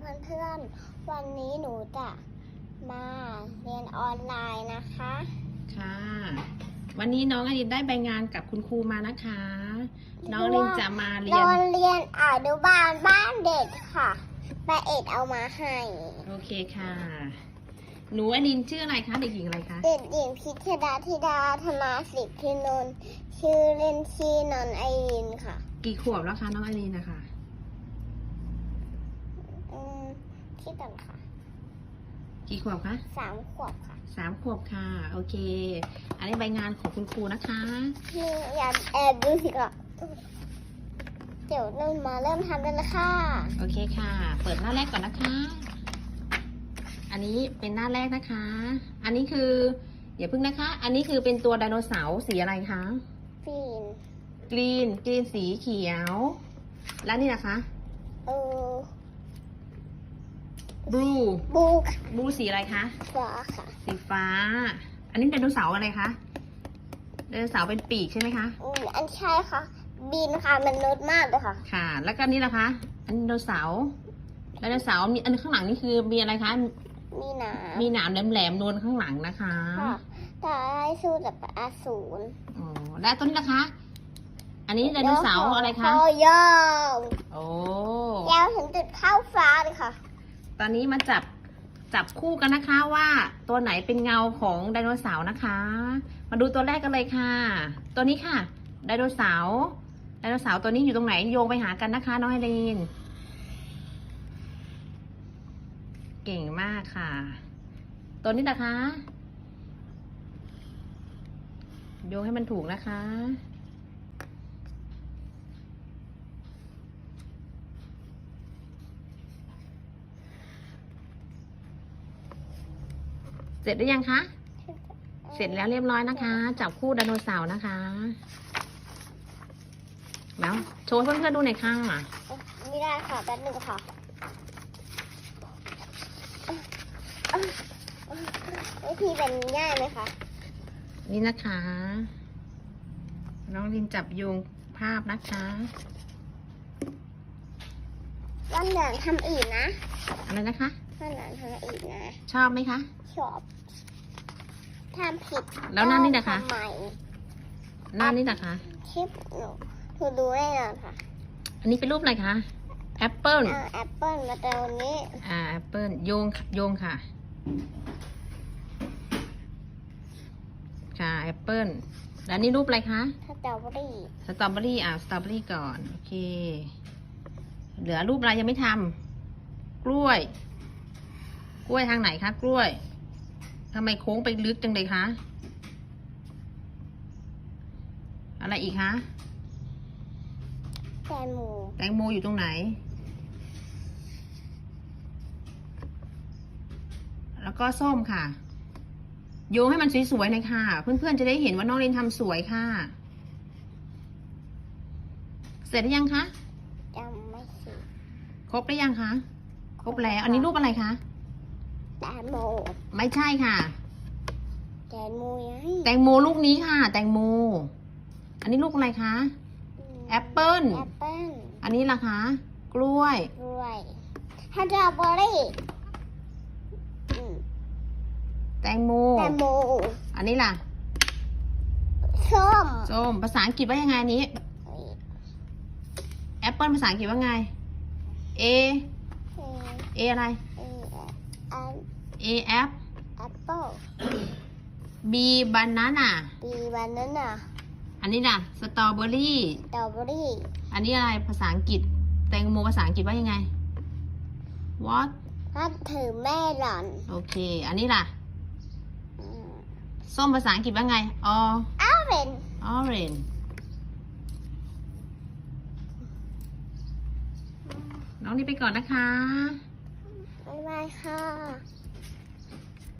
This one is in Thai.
เพื่อนๆ วันนี้หนูจะมาเรียนออนไลน์นะคะ ค่ะ วันนี้น้องอลินได้ใบงานกับคุณครูมานะคะ น้องอลินจะมาเรียโรนงเรียนอนุบาลบ้านเด็กค่ะแม่เอ็ดเอามาให้ โอเคค่ะ หนูอลินชื่ออะไรคะ เด็กหญิงอะไรคะ เด็กหญิงพิชดาธิดาธนาสิทธินนท์ชื่อเล่นชีนนท์ไอรินค่ะ กี่ขวบแล้วคะน้องอลินนะคะ อืม ที่ต่างค่ะ กี่ขวบคะสามขวบค่ะสามขวบค่ะ โอเค อันนี้ใบงานของคุณครูนะคะนี่อย่าแอบดูสิก่อนเดี๋ยวเรามาเริ่มทำกันเลยค่ะ โอเคค่ะ เปิดหน้าแรกก่อนนะคะ อันนี้เป็นหน้าแรกนะคะ อันนี้คืออย่าพึ่งนะคะ อันนี้คือเป็นตัวไดโนเสาร์สีอะไรคะปีนกรีนกรีนสีเขียว แล้วนี่นะคะ เออ บลูบูกบลูสีอะไรคะ ฟ้าค่ะสีฟ้า อันนี้ไดโนเสาร์อะไรคะไดโนเสาร์เป็นปีกใช่ไหมคะ อืมอันใช่ค่ะ บินค่ะมันนุดมากเลยค่ะ ค่ะ แล้วก็นี่ล่ะคะ อันไดโนเสาร์ไดโนเสาร์มีอันข้างหลังนี่คือมีอะไรคะ มีหนามีหนามแหลมๆนวลข้างหลังนะคะค่ะแต่ได้สู้กับอาสูรอ๋อแล้วตัวนี้ล่ะคะ อันนี้ไดโนเสาร์อะไรคะคอยาวโอ้ยาวถึงจุดเข้าฟ้าเลยค่ะต อนนี้มาจับจับคู่กันนะคะว่าตัวไหนเป็นเงาของไดโนเสาร์นะคะ มาดูตัวแรกกันเลยค่ะ ตัวนี้ค่ะไดโนเสาร์ไดโนเสาร์ตัวนี้อยู่ตรงไหนโยงไปหากันนะคะน้องไอรีนเก่งมากค่ะ ตัวนี้นะคะ โยงให้มันถูกนะคะ เสร็จหรือยังคะ เสร็จแล้วเรียบร้อยนะคะ จับคู่ไดโนเสาร์นะคะ แล้วโชว์ให้เพื่อนๆดูหน่อยค่ะไม่ได้ค่ะแป๊บหนึงค่ะวิธีเป็นง่ายไหมคะ นี่นะคะ น้องลินจับโยงภาพนะคะวันเหลืองทำอีกนะ อะไรนะคะ วันเหลืองทำอีกนะ ชอบไหมคะ ชอบทำผิดแล้วหน้านี่นะคะ ทำไมหน้านี้นะคะ คลิปหนูหนูดูแน่นอนค่ะอันนี้เป็นรูปอะไรคะแอปเปิลเอาแอปเปิลมาตรงนี้อ่าแอปเปิลโยงโยงค่ะ ค่ะแอปเปิลแล้วนี่รูปอะไรคะสตรอเบอรี่สตรอเบอรี่อ่าสตรอเบอรี่ก่อน โอเค เหลือรูปอะไรยังไม่ทำกล้วย กล้วยทางไหนคะกล้วยทำไมโค้งไปลึกจังเลยคะอะไรอีกคะแตงโมแตงโมอยู่ตรงไหน แล้วก็ส้มค่ะ โยงให้มันสวยๆหน่อยค่ะ เพื่อนๆจะได้เห็นว่าน้องเรนทำสวยค่ะ เสร็จหรือยังคะจำไม่สิครบหรือยังคะครบแล้ว อันนี้รูปอะไรคะ แตงโมไม่ใช่ค่ะ แตงโมยังแตงโมลูกนี้ค่ะ แตงโม อันนี้ลูกอะไรคะแอปเปิ้ลแอปเปิ้ลอันนี้ล่ะคะ กล้วยกล้วยสตรอเบอรี่อืมแตงโมแตงโม อันนี้ล่ะส้มส้มภาษาอังกฤษว่ายังไงอันนี้แอปเปิลภาษาอังกฤษว่าไง A เอ A อะไรเอแอป A แอปแอปเปิ้ล B banana ปีวันนั้นน่ะอันนี้ล่ะสตรอเบอรี่สตรอเบอรี่อันนี้อะไรภาษาอังกฤษ แตงโมภาษาอังกฤษว่ายังไง What ถ้าถือแม่หล่อนโอเค อันนี้ล่ะอืมส้มภาษาอังกฤษว่าไง O อ้าวเป็น orange น้องนี่ไปก่อนนะคะ บ๊ายบายค่ะ